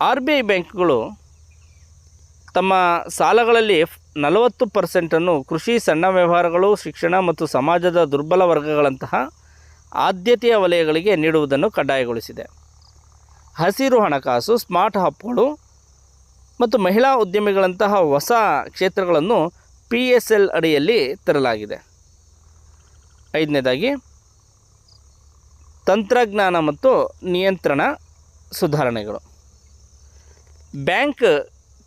R B I ಬ್ಯಾಂಕ್ಗಳು ತಮ್ಮ ಸಾಲಗಳಲ್ಲಿ ನಲವತ್ತು ಪರ್ಸೆಂಟನ್ನು ಕೃಷಿ ಸಣ್ಣ ವ್ಯವಹಾರಗಳು, ಶಿಕ್ಷಣ ಮತ್ತು ಸಮಾಜದ ದುರ್ಬಲ ವರ್ಗಗಳಂತಹ ಆದ್ಯತೆಯ ವಲಯಗಳಿಗೆ ನೀಡುವುದನ್ನು ಕಡ್ಡಾಯಗೊಳಿಸಿದೆ. ಹಸಿರು ಹಣಕಾಸು, ಸ್ಮಾರ್ಟ್ ಹಬ್ಗಳು ಮತ್ತು ಮಹಿಳಾ ಉದ್ಯಮಿಗಳಂತಹ ಹೊಸ ಕ್ಷೇತ್ರಗಳನ್ನು ಪಿ ಎಸ್ ಎಲ್ ಅಡಿಯಲ್ಲಿ ತರಲಾಗಿದೆ. ಐದನೇದಾಗಿ, ತಂತ್ರಜ್ಞಾನ ಮತ್ತು ನಿಯಂತ್ರಣ ಸುಧಾರಣೆಗಳು. ಬ್ಯಾಂಕ್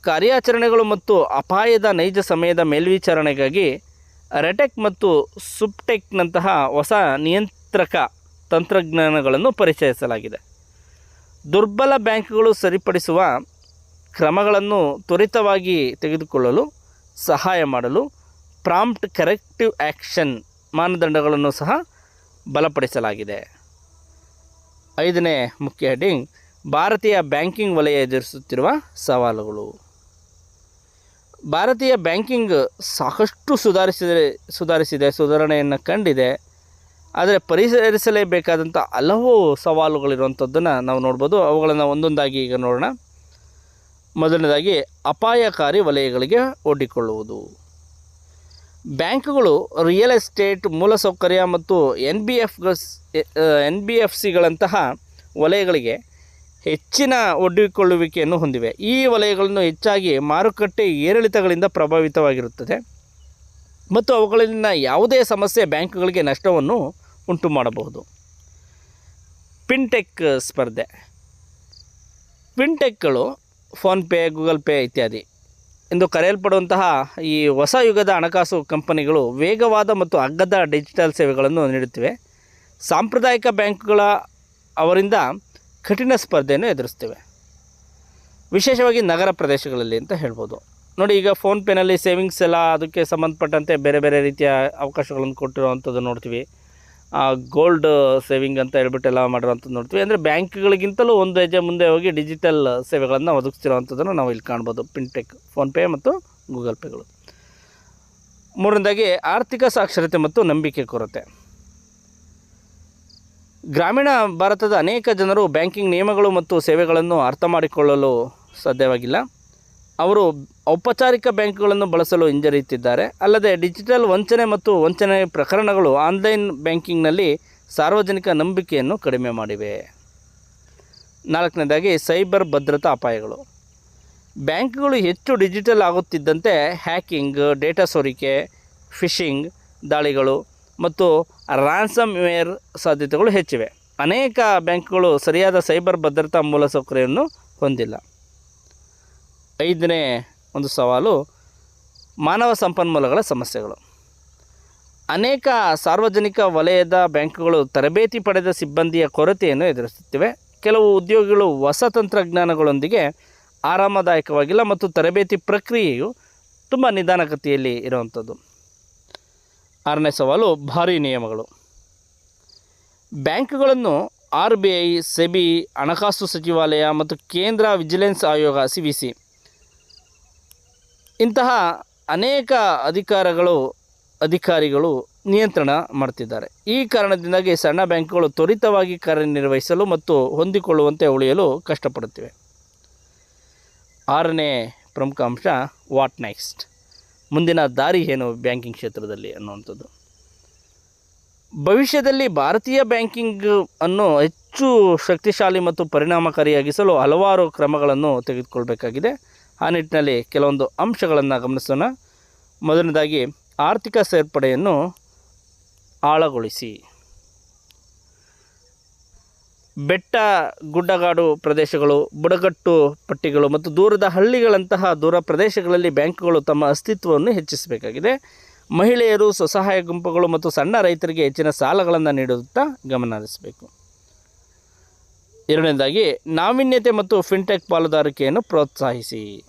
ಕಾರ್ಯಾಚರಣೆಗಳು ಮತ್ತು ಅಪಾಯದ ನೈಜ ಸಮಯದ ಮೇಲ್ವಿಚಾರಣೆಗಾಗಿ ರೆಟೆಕ್ ಮತ್ತು ಸುಪ್ಟೆಕ್ನಂತಹ ಹೊಸ ನಿಯಂತ್ರಕ ತಂತ್ರಜ್ಞಾನಗಳನ್ನು ಪರಿಚಯಿಸಲಾಗಿದೆ. ದುರ್ಬಲ ಬ್ಯಾಂಕ್ಗಳು ಸರಿಪಡಿಸುವ ಕ್ರಮಗಳನ್ನು ತ್ವರಿತವಾಗಿ ತೆಗೆದುಕೊಳ್ಳಲು, ಸಹಾಯ ಮಾಡಲು, ಪ್ರಾಂಪ್ಟ್ ಕರೆಕ್ಟಿವ್ ಆ್ಯಕ್ಷನ್ ಮಾನದಂಡಗಳನ್ನು ಸಹ ಬಲಪಡಿಸಲಾಗಿದೆ. ಐದನೇ ಮುಖ್ಯ ಹೆಡ್ಡಿಂಗ್ ಭಾರತೀಯ ಬ್ಯಾಂಕಿಂಗ್ ವಲಯ ಎದುರಿಸುತ್ತಿರುವ ಸವಾಲುಗಳು. ಭಾರತೀಯ ಬ್ಯಾಂಕಿಂಗ್ ಸಾಕಷ್ಟು ಸುಧಾರಿಸಿದೆ ಸುಧಾರಿಸಿದೆ, ಸುಧಾರಣೆಯನ್ನು ಕಂಡಿದೆ. ಆದರೆ ಪರಿಹರಿಸಲೇಬೇಕಾದಂಥ ಹಲವು ಸವಾಲುಗಳಿರುವಂಥದ್ದನ್ನು ನಾವು ನೋಡ್ಬೋದು. ಅವುಗಳನ್ನು ಒಂದೊಂದಾಗಿ ಈಗ ನೋಡೋಣ. ಮೊದಲನೇದಾಗಿ, ಅಪಾಯಕಾರಿ ವಲಯಗಳಿಗೆ ಒಡ್ಡಿಕೊಳ್ಳುವುದು. ಬ್ಯಾಂಕುಗಳು ರಿಯಲ್ ಎಸ್ಟೇಟ್ ಮೂಲಸೌಕರ್ಯ ಮತ್ತು N B F N B F ಸಿಗಳಂತಹ ವಲಯಗಳಿಗೆ ಹೆಚ್ಚಿನ ಒಡ್ಡಿಕೊಳ್ಳುವಿಕೆಯನ್ನು ಹೊಂದಿವೆ. ಈ ವಲಯಗಳನ್ನು ಹೆಚ್ಚಾಗಿ ಮಾರುಕಟ್ಟೆ ಏರಿಳಿತಗಳಿಂದ ಪ್ರಭಾವಿತವಾಗಿರುತ್ತದೆ. ಮತ್ತು ಅವುಗಳಲ್ಲಿನ ಯಾವುದೇ ಸಮಸ್ಯೆ ಬ್ಯಾಂಕುಗಳಿಗೆ ನಷ್ಟವನ್ನು ಉಂಟು ಮಾಡಬಹುದು ಪಿಂಟೆಕ್ ಸ್ಪರ್ಧೆ ಪಿನ್ಟೆಕ್ಗಳು ಫೋನ್ಪೇ ಗೂಗಲ್ ಪೇ ಇತ್ಯಾದಿ ಎಂದು ಕರೆಯಲ್ಪಡುವಂತಹ ಈ ಹೊಸ ಯುಗದ ಹಣಕಾಸು ಕಂಪನಿಗಳು ವೇಗವಾದ ಮತ್ತು ಅಗ್ಗದ ಡಿಜಿಟಲ್ ಸೇವೆಗಳನ್ನು ನೀಡುತ್ತಿವೆ. ಸಾಂಪ್ರದಾಯಿಕ ಬ್ಯಾಂಕ್ಗಳ ಅವರಿಂದ ಕಠಿಣ ಸ್ಪರ್ಧೆಯನ್ನು ಎದುರಿಸ್ತೇವೆ. ವಿಶೇಷವಾಗಿ ನಗರ ಪ್ರದೇಶಗಳಲ್ಲಿ ಅಂತ ಹೇಳ್ಬೋದು. ನೋಡಿ, ಈಗ ಫೋನ್ಪೇನಲ್ಲಿ ಸೇವಿಂಗ್ಸ್ ಎಲ್ಲ ಅದಕ್ಕೆ ಸಂಬಂಧಪಟ್ಟಂತೆ ಬೇರೆ ಬೇರೆ ರೀತಿಯ ಅವಕಾಶಗಳನ್ನು ಕೊಟ್ಟಿರುವಂಥದ್ದು ನೋಡ್ತೀವಿ. ಗೋಲ್ಡ್ ಸೇವಿಂಗ್ ಅಂತ ಹೇಳ್ಬಿಟ್ಟು ಎಲ್ಲ ಮಾಡಿರುವಂಥದ್ದು ನೋಡ್ತೀವಿ. ಅಂದರೆ ಬ್ಯಾಂಕ್ಗಳಿಗಿಂತಲೂ ಒಂದು ಹೆಜ್ಜೆ ಮುಂದೆ ಹೋಗಿ ಡಿಜಿಟಲ್ ಸೇವೆಗಳನ್ನು ಒದಗಿಸ್ತಿರುವಂಥದ್ದನ್ನು ನಾವು ಇಲ್ಲಿ ಕಾಣ್ಬೋದು. ಪಿನ್ಟೆಕ್ ಫೋನ್ಪೇ ಮತ್ತು ಗೂಗಲ್ ಪೇಗಳು ಮೂರನೇದಾಗಿ ಆರ್ಥಿಕ ಸಾಕ್ಷರತೆ ಮತ್ತು ನಂಬಿಕೆ ಕೊರತೆ. ಗ್ರಾಮೀಣ ಭಾರತದ ಅನೇಕ ಜನರು ಬ್ಯಾಂಕಿಂಗ್ ನಿಯಮಗಳು ಮತ್ತು ಸೇವೆಗಳನ್ನು ಅರ್ಥ ಮಾಡಿಕೊಳ್ಳಲು ಸಾಧ್ಯವಾಗಿಲ್ಲ. ಅವರು ಔಪಚಾರಿಕ ಬ್ಯಾಂಕ್ಗಳನ್ನು ಬಳಸಲು ಹಿಂಜರಿಯುತ್ತಿದ್ದಾರೆ. ಅಲ್ಲದೆ ಡಿಜಿಟಲ್ ವಂಚನೆ ಮತ್ತು ವಂಚನೆ ಪ್ರಕರಣಗಳು ಆನ್ಲೈನ್ ಬ್ಯಾಂಕಿಂಗ್ನಲ್ಲಿ ಸಾರ್ವಜನಿಕ ನಂಬಿಕೆಯನ್ನು ಕಡಿಮೆ ಮಾಡಿವೆ. ನಾಲ್ಕನೇದಾಗಿ ಸೈಬರ್ ಭದ್ರತಾ ಅಪಾಯಗಳು. ಬ್ಯಾಂಕ್ಗಳು ಹೆಚ್ಚು ಡಿಜಿಟಲ್ ಆಗುತ್ತಿದ್ದಂತೆ ಹ್ಯಾಕಿಂಗ್, ಡೇಟಾ ಸೋರಿಕೆ, ಫಿಶಿಂಗ್, ದಾಳಿಗಳು ಮತ್ತು ರಾನ್ಸಮ್ ವೇರ್ ಸಾಧ್ಯತೆಗಳು ಹೆಚ್ಚಿವೆ. ಅನೇಕ ಬ್ಯಾಂಕ್ಗಳು ಸರಿಯಾದ ಸೈಬರ್ ಭದ್ರತಾ ಮೂಲಸೌಕರ್ಯವನ್ನು ಹೊಂದಿಲ್ಲ. ಐದನೇ ಒಂದು ಸವಾಲು, ಮಾನವ ಸಂಪನ್ಮೂಲಗಳ ಸಮಸ್ಯೆಗಳು. ಅನೇಕ ಸಾರ್ವಜನಿಕ ವಲಯದ ಬ್ಯಾಂಕುಗಳು ತರಬೇತಿ ಪಡೆದ ಸಿಬ್ಬಂದಿಯ ಕೊರತೆಯನ್ನು ಎದುರಿಸುತ್ತಿವೆ. ಕೆಲವು ಉದ್ಯೋಗಿಗಳು ಹೊಸ ತಂತ್ರಜ್ಞಾನಗಳೊಂದಿಗೆ ಆರಾಮದಾಯಕವಾಗಿಲ್ಲ ಮತ್ತು ತರಬೇತಿ ಪ್ರಕ್ರಿಯೆಯು ತುಂಬ ನಿಧಾನಗತಿಯಲ್ಲಿ ಇರುವಂಥದ್ದು. ಆರನೇ ಸವಾಲು, ಭಾರಿ ನಿಯಮಗಳು. ಬ್ಯಾಂಕ್ಗಳನ್ನು ಆರ್ ಬಿ ಐ ಸೆಬಿ, ಹಣಕಾಸು ಸಚಿವಾಲಯ ಮತ್ತು ಕೇಂದ್ರ ವಿಜಿಲೆನ್ಸ್ ಆಯೋಗ ಸಿ ವಿ ಸಿ ಇಂತಹ ಅನೇಕ ಅಧಿಕಾರಗಳು, ಅಧಿಕಾರಿಗಳು ನಿಯಂತ್ರಣ ಮಾಡ್ತಿದ್ದಾರೆ. ಈ ಕಾರಣದಿಂದಾಗಿ ಸಣ್ಣ ಬ್ಯಾಂಕ್ಗಳು ತ್ವರಿತವಾಗಿ ಕಾರ್ಯನಿರ್ವಹಿಸಲು ಮತ್ತು ಹೊಂದಿಕೊಳ್ಳುವಂತೆ ಉಳಿಯಲು ಕಷ್ಟಪಡುತ್ತಿವೆ. ಆರನೇ ಪ್ರಮುಖ ಅಂಶ ವಾಟ್ ನೆಕ್ಸ್ಟ್ ಮುಂದಿನ ದಾರಿ ಏನು ಬ್ಯಾಂಕಿಂಗ್ ಕ್ಷೇತ್ರದಲ್ಲಿ ಅನ್ನುವಂಥದ್ದು? ಭವಿಷ್ಯದಲ್ಲಿ ಭಾರತೀಯ ಬ್ಯಾಂಕಿಂಗ್ ಅನ್ನು ಹೆಚ್ಚು ಶಕ್ತಿಶಾಲಿ ಮತ್ತು ಪರಿಣಾಮಕಾರಿಯಾಗಿಸಲು ಹಲವಾರು ಕ್ರಮಗಳನ್ನು ತೆಗೆದುಕೊಳ್ಬೇಕಾಗಿದೆ. ಆ ನಿಟ್ಟಿನಲ್ಲಿ ಕೆಲವೊಂದು ಅಂಶಗಳನ್ನು ಗಮನಿಸೋಣ. ಮೊದಲನೇದಾಗಿ ಆರ್ಥಿಕ ಸೇರ್ಪಡೆಯನ್ನು ಆಳಗೊಳಿಸಿ. ಬೆಟ್ಟ, ಗುಡ್ಡಗಾಡು ಪ್ರದೇಶಗಳು, ಬುಡಕಟ್ಟು ಪಟ್ಟಿಗಳು ಮತ್ತು ದೂರದ ಹಳ್ಳಿಗಳಂತಹ ದೂರ ಪ್ರದೇಶಗಳಲ್ಲಿ ಬ್ಯಾಂಕುಗಳು ತಮ್ಮ ಅಸ್ತಿತ್ವವನ್ನು ಹೆಚ್ಚಿಸಬೇಕಾಗಿದೆ. ಮಹಿಳೆಯರು ಸ್ವಸಹಾಯ ಗುಂಪುಗಳು ಮತ್ತು ಸಣ್ಣ ರೈತರಿಗೆ ಹೆಚ್ಚಿನ ಸಾಲಗಳನ್ನು ನೀಡುತ್ತಾ ಗಮನ ಹರಿಸಬೇಕು ಎರಡನೇದಾಗಿ, ನಾವೀನ್ಯತೆ ಮತ್ತು ಫಿನ್ಟೆಕ್ ಪಾಲುದಾರಿಕೆಯನ್ನು ಪ್ರೋತ್ಸಾಹಿಸಿ.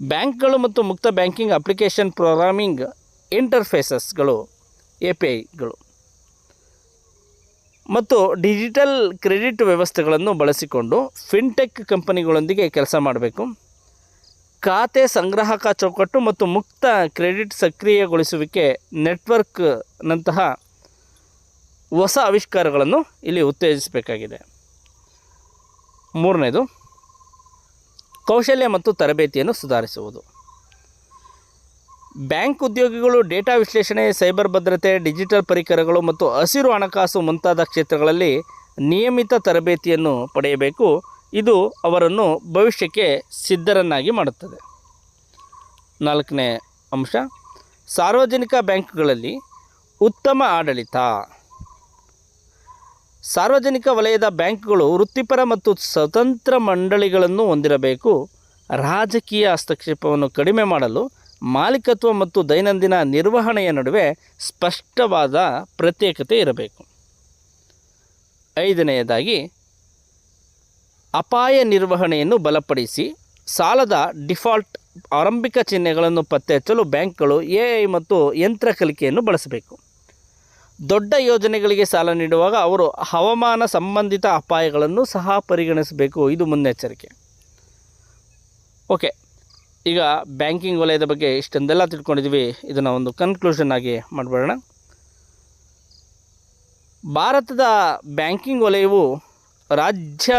ಬ್ಯಾಂಕ್ಗಳು ಮತ್ತು ಮುಕ್ತ ಬ್ಯಾಂಕಿಂಗ್ ಅಪ್ಲಿಕೇಶನ್ ಪ್ರೋಗ್ರಾಮಿಂಗ್ ಇಂಟರ್ಫೇಸಸ್ಗಳು ಎ ಪಿ ಐಗಳು ಮತ್ತು ಡಿಜಿಟಲ್ ಕ್ರೆಡಿಟ್ ವ್ಯವಸ್ಥೆಗಳನ್ನು ಬಳಸಿಕೊಂಡು ಫಿನ್ಟೆಕ್ ಕಂಪನಿಗಳೊಂದಿಗೆ ಕೆಲಸ ಮಾಡಬೇಕು. ಖಾತೆ ಸಂಗ್ರಾಹಕ ಚೌಕಟ್ಟು ಮತ್ತು ಮುಕ್ತ ಕ್ರೆಡಿಟ್ ಸಕ್ರಿಯಗೊಳಿಸುವಿಕೆ ನೆಟ್ವರ್ಕ್ನಂತಹ ಹೊಸ ಆವಿಷ್ಕಾರಗಳನ್ನು ಇಲ್ಲಿ ಉತ್ತೇಜಿಸಬೇಕಾಗಿದೆ. ಮೂರನೇದು, ಕೌಶಲ್ಯ ಮತ್ತು ತರಬೇತಿಯನ್ನು ಸುಧಾರಿಸುವುದು. ಬ್ಯಾಂಕ್ ಉದ್ಯೋಗಿಗಳು ಡೇಟಾ ವಿಶ್ಲೇಷಣೆ, ಸೈಬರ್ ಭದ್ರತೆ, ಡಿಜಿಟಲ್ ಪರಿಕರಗಳು ಮತ್ತು ಹಸಿರು ಹಣಕಾಸು ಮುಂತಾದ ಕ್ಷೇತ್ರಗಳಲ್ಲಿ ನಿಯಮಿತ ತರಬೇತಿಯನ್ನು ಪಡೆಯಬೇಕು. ಇದು ಅವರನ್ನು ಭವಿಷ್ಯಕ್ಕೆ ಸಿದ್ಧರನ್ನಾಗಿ ಮಾಡುತ್ತದೆ. ನಾಲ್ಕನೇ ಅಂಶ, ಸಾರ್ವಜನಿಕ ಬ್ಯಾಂಕ್ಗಳಲ್ಲಿ ಉತ್ತಮ ಆಡಳಿತ. ಸಾರ್ವಜನಿಕ ವಲಯದ ಬ್ಯಾಂಕ್ಗಳು ವೃತ್ತಿಪರ ಮತ್ತು ಸ್ವತಂತ್ರ ಮಂಡಳಿಗಳನ್ನು ಹೊಂದಿರಬೇಕು. ರಾಜಕೀಯ ಹಸ್ತಕ್ಷೇಪವನ್ನು ಕಡಿಮೆ ಮಾಡಲು ಮಾಲೀಕತ್ವ ಮತ್ತು ದೈನಂದಿನ ನಿರ್ವಹಣೆಯ ನಡುವೆ ಸ್ಪಷ್ಟವಾದ ಪ್ರತ್ಯೇಕತೆ ಇರಬೇಕು. ಐದನೆಯದಾಗಿ, ಅಪಾಯ ನಿರ್ವಹಣೆಯನ್ನು ಬಲಪಡಿಸಿ, ಸಾಲದ ಡಿಫಾಲ್ಟ್ ಆರಂಭಿಕ ಚಿಹ್ನೆಗಳನ್ನು ಪತ್ತೆ ಹಚ್ಚಲು ಬ್ಯಾಂಕ್ಗಳು ಎ ಐ ಮತ್ತು ಯಂತ್ರ ಕಲಿಕೆಯನ್ನು ಬಳಸಬೇಕು. ದೊಡ್ಡ ಯೋಜನೆಗಳಿಗೆ ಸಾಲ ನೀಡುವಾಗ ಅವರು ಹವಾಮಾನ ಸಂಬಂಧಿತ ಅಪಾಯಗಳನ್ನು ಸಹ ಪರಿಗಣಿಸಬೇಕು. ಇದು ಮುನ್ನೆಚ್ಚರಿಕೆ. ಓಕೆ ಈಗ ಬ್ಯಾಂಕಿಂಗ್ ವಲಯದ ಬಗ್ಗೆ ಇಷ್ಟೊಂದೆಲ್ಲ ತಿಳ್ಕೊಂಡಿದ್ವಿ ಇದನ್ನು ಒಂದು ಕನ್ಕ್ಲೂಷನ್ ಆಗಿ ಮಾಡಿಬಿಡೋಣ ಭಾರತದ ಬ್ಯಾಂಕಿಂಗ್ ವಲಯವು ರಾಜ್ಯ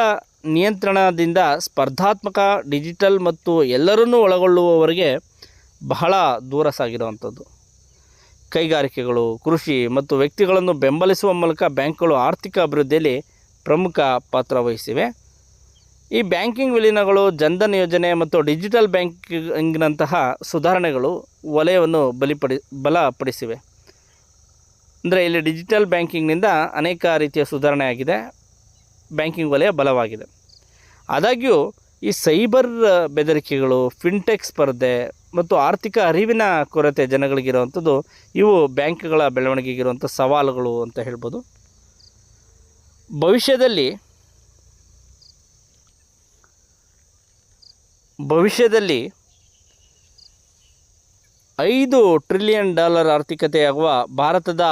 ನಿಯಂತ್ರಣದಿಂದ ಸ್ಪರ್ಧಾತ್ಮಕ, ಡಿಜಿಟಲ್ ಮತ್ತು ಎಲ್ಲರನ್ನೂ ಒಳಗೊಳ್ಳುವವರೆಗೆ ಬಹಳ ದೂರ ಸಾಗಿರುವಂಥದ್ದು. ಕೈಗಾರಿಕೆಗಳು, ಕೃಷಿ ಮತ್ತು ವ್ಯಕ್ತಿಗಳನ್ನು ಬೆಂಬಲಿಸುವ ಮೂಲಕ ಬ್ಯಾಂಕ್ಗಳು ಆರ್ಥಿಕ ಅಭಿವೃದ್ಧಿಯಲ್ಲಿ ಪ್ರಮುಖ ಪಾತ್ರ ವಹಿಸಿವೆ. ಈ ಬ್ಯಾಂಕಿಂಗ್ ವಿಲೀನಗಳು, ಜನ್ಧನ್ ಯೋಜನೆ ಮತ್ತು ಡಿಜಿಟಲ್ ಬ್ಯಾಂಕಿಂಗ್ನಂತಹ ಸುಧಾರಣೆಗಳು ವಲಯವನ್ನು ಬಲಿಪಡಿ, ಬಲಪಡಿಸಿವೆ. ಅಂದರೆ ಇಲ್ಲಿ ಡಿಜಿಟಲ್ ಬ್ಯಾಂಕಿಂಗ್ನಿಂದ ಅನೇಕ ರೀತಿಯ ಸುಧಾರಣೆ ಆಗಿದೆ. ಬ್ಯಾಂಕಿಂಗ್ ವಲಯ ಬಲವಾಗಿದೆ. ಆದಾಗ್ಯೂ ಈ ಸೈಬರ್ ಬೆದರಿಕೆಗಳು, ಫಿನ್ಟೆಕ್ ಸ್ಪರ್ಧೆ ಮತ್ತು ಆರ್ಥಿಕ ಅರಿವಿನ ಕೊರತೆ ಜನಗಳಿಗಿರುವಂಥದ್ದು, ಇವು ಬ್ಯಾಂಕ್ಗಳ ಬೆಳವಣಿಗೆಗಿರುವಂಥ ಸವಾಲುಗಳು ಅಂತ ಹೇಳ್ಬೋದು. ಭವಿಷ್ಯದಲ್ಲಿ ಭವಿಷ್ಯದಲ್ಲಿ ಐದು ಟ್ರಿಲಿಯನ್ ಡಾಲರ್ ಆರ್ಥಿಕತೆಯಾಗುವ ಭಾರತದ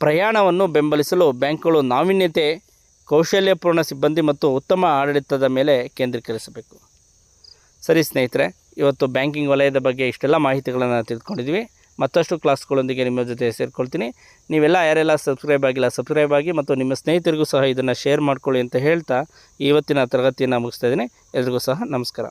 ಪ್ರಯಾಣವನ್ನು ಬೆಂಬಲಿಸಲು ಬ್ಯಾಂಕ್ಗಳು ನಾವೀನ್ಯತೆ, ಕೌಶಲ್ಯಪೂರ್ಣ ಸಿಬ್ಬಂದಿ ಮತ್ತು ಉತ್ತಮ ಆಡಳಿತದ ಮೇಲೆ ಕೇಂದ್ರೀಕರಿಸಬೇಕು. ಸರಿ ಸ್ನೇಹಿತರೆ, ಇವತ್ತು ಬ್ಯಾಂಕಿಂಗ್ ವಲಯದ ಬಗ್ಗೆ ಇಷ್ಟೆಲ್ಲ ಮಾಹಿತಿಗಳನ್ನು ತಿಳ್ಕೊಂಡಿದ್ವಿ ಮತ್ತಷ್ಟು ಕ್ಲಾಸ್ಗಳೊಂದಿಗೆ ನಿಮ್ಮ ಜೊತೆ ಸೇರಿಕೊಳ್ತೀನಿ. ನೀವೆಲ್ಲ ಯಾರೆಲ್ಲ ಸಬ್ಸ್ಕ್ರೈಬ್ ಆಗಿಲ್ಲ, ಸಬ್ಸ್ಕ್ರೈಬ್ ಆಗಿ ಮತ್ತು ನಿಮ್ಮ ಸ್ನೇಹಿತರಿಗೂ ಸಹ ಇದನ್ನು ಶೇರ್ ಮಾಡ್ಕೊಳ್ಳಿ ಅಂತ ಹೇಳ್ತಾ ಇವತ್ತಿನ ತರಗತಿಯನ್ನು ಮುಗಿಸ್ತಾ ಇದ್ದೀನಿ. ಎಲ್ರಿಗೂ ಸಹ ನಮಸ್ಕಾರ.